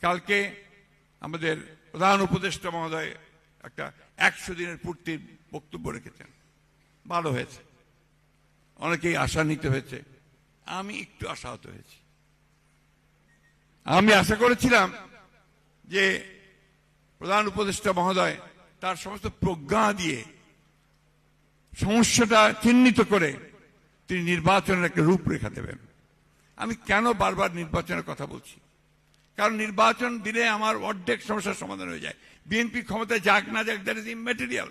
কালকে আমাদের প্রধান উপদেষ্টা মহোদয় একটা একশো দিনের পূর্তির বক্তব্য রেখেছেন। ভালো হয়েছে। অনেকেই আশান্বিত হয়েছে। আমি একটু আশাহত হয়েছি। আমি আশা করেছিলাম যে প্রধান উপদেষ্টা মহোদয় তার সমস্ত প্রজ্ঞা দিয়ে সমস্যাটা চিহ্নিত করে তিনি নির্বাচনের একটা রূপরেখা দেবেন। আমি কেন বারবার নির্বাচনের কথা বলছি? কারণ নির্বাচন দিলে আমার অর্ধেক সমস্যার সমাধান হয়ে যায়। বিএনপি ক্ষমতায় যাক না যাক দ্যাট ইজ ইমেটেরিয়াল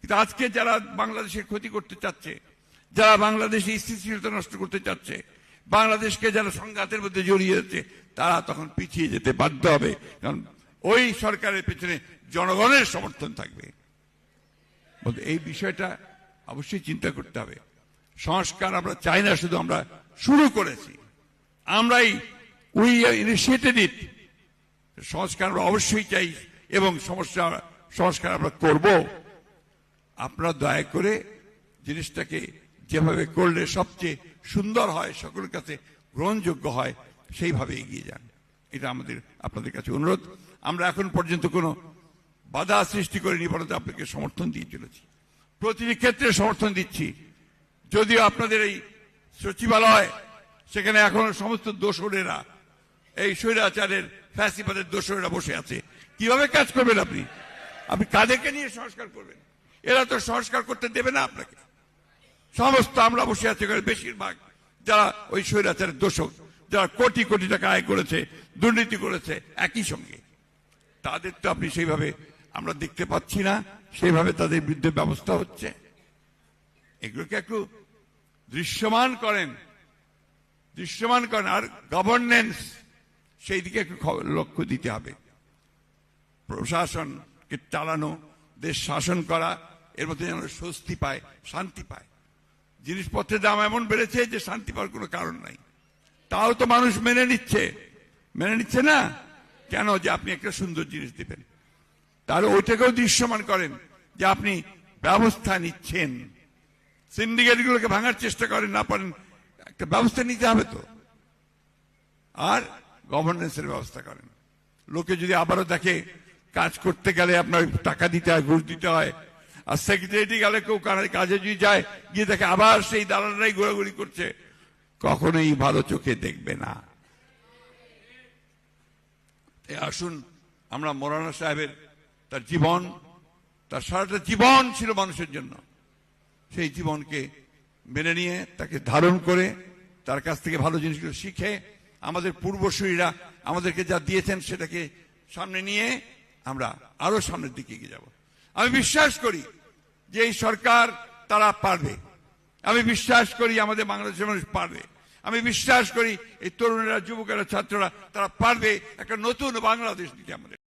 কিন্তু আজকে যারা বাংলাদেশের ক্ষতি করতে চাচ্ছে, যারা বাংলাদেশে স্থিতিশীলতা নষ্ট করতে চাচ্ছে, বাংলাদেশকে যারা সংঘাতের মধ্যে জড়িয়ে যাচ্ছে তারা তখন পিছিয়ে যেতে বাধ্য হবে। কারণ ওই সরকারের পেছনে জনগণের সমর্থন থাকবে। এই বিষয়টা অবশ্যই চিন্তা করতে হবে। সংস্কার আমরা চাই না, শুধু আমরা শুরু করেছি। আমরাই উই ইনিশিয়েটেড ইট সংস্কার আমরা অবশ্যই চাই এবং সমস্যা সংস্কার আমরা করব। আপনারা দয়া করে জিনিসটাকে যেভাবে করলে সবচেয়ে সুন্দর হয়, সকলের কাছে গ্রহণযোগ্য হয়, সেইভাবে এগিয়ে যান। এটা আমাদের, আপনাদের কাছে অনুরোধ। আমরা এখন পর্যন্ত কোনো বাধা সৃষ্টি করিনি, বরং আপনাকে সমর্থন দিয়ে চলেছি। প্রতিটি ক্ষেত্রে সমর্থন দিচ্ছি। যদিও আপনাদের এই সচিবালয়, সেখানে এখনও সমস্ত দোসরেরা এই স্বৈরাচারের ফ্যাসিবাদের দোসরেরা বসে আছে। কীভাবে কাজ করবেন আপনি? আপনি কাদেরকে নিয়ে সংস্কার করবেন? এরা তো সংস্কার করতে দেবে না আপনাকে। সমস্ত আমরা বসে আছি বেশিরভাগ। যারা ওই স্বৈরাচারের দোষক, যারা কোটি কোটি টাকা আয় করেছে, দুর্নীতি করেছে, একই সঙ্গে। তাদের তো আপনি সেইভাবে আমরা দেখতে পাচ্ছি না, সেইভাবে তাদের বিরুদ্ধে ব্যবস্থা হচ্ছে। এগুলোকে একটু দৃশ্যমান করেন। দৃশ্যমান করেন। আর গভর্নেন্স সেই দিকে একটু লক্ষ্য দিতে হবে। প্রশাসনকে চালানো, দেশ শাসন করা, এর মধ্যে যেন স্বস্তি পায়, শান্তি পায়। জিনিসপত্রের দাম এমন বেড়েছে যে শান্তি পাওয়ার কোনো কারণ নাই। তাও তো মানুষ মেনে নিচ্ছে। মেনে নিচ্ছে না? কেন যে আপনি একটা সুন্দর জিনিস দিবেন? তাহলে ওইটাকেও দৃশ্যমান করেন যে আপনি ব্যবস্থা নিচ্ছেন। সিন্ডিকেটগুলোকে ভাঙার চেষ্টা করেন, না পারেন, একটা ব্যবস্থা নিতে হবে তো। আর গভর্নেন্সের ব্যবস্থা করেন। লোকে যদি আবারও দেখে, কাজ করতে গেলে আপনার টাকা দিতে হয়, ঘুষ দিতে হয়, আর সেক্রেটারি গেলে কেউ কাজে যদি যায়, গিয়ে দেখে আবার সেই দালালরাই ঘোরাঘুরি করছে, কখনোই ভালো চোখে দেখবে না। আসুন, আমরা মৌলানা সাহেবের তার জীবন, তার সারাটা জীবন ছিল মানুষের জন্য। সেই জীবনকে মেনে নিয়ে তাকে ধারণ করে, তার কাছ থেকে ভালো জিনিসগুলো শিখে আমাদের পূর্বসূরীরা আমাদেরকে যা দিয়েছেন সেটাকে সামনে নিয়ে আমরা আরও সামনের দিকে এগিয়ে যাব। আমি বিশ্বাস করি যে এই সরকার তারা পারবে। আমি বিশ্বাস করি আমাদের বাংলাদেশের মানুষ পারবে। আমি বিশ্বাস করি এই তরুণেরা, যুবকেরা, ছাত্ররা তারা পারবে একটা নতুন বাংলাদেশ দিতে আমাদের।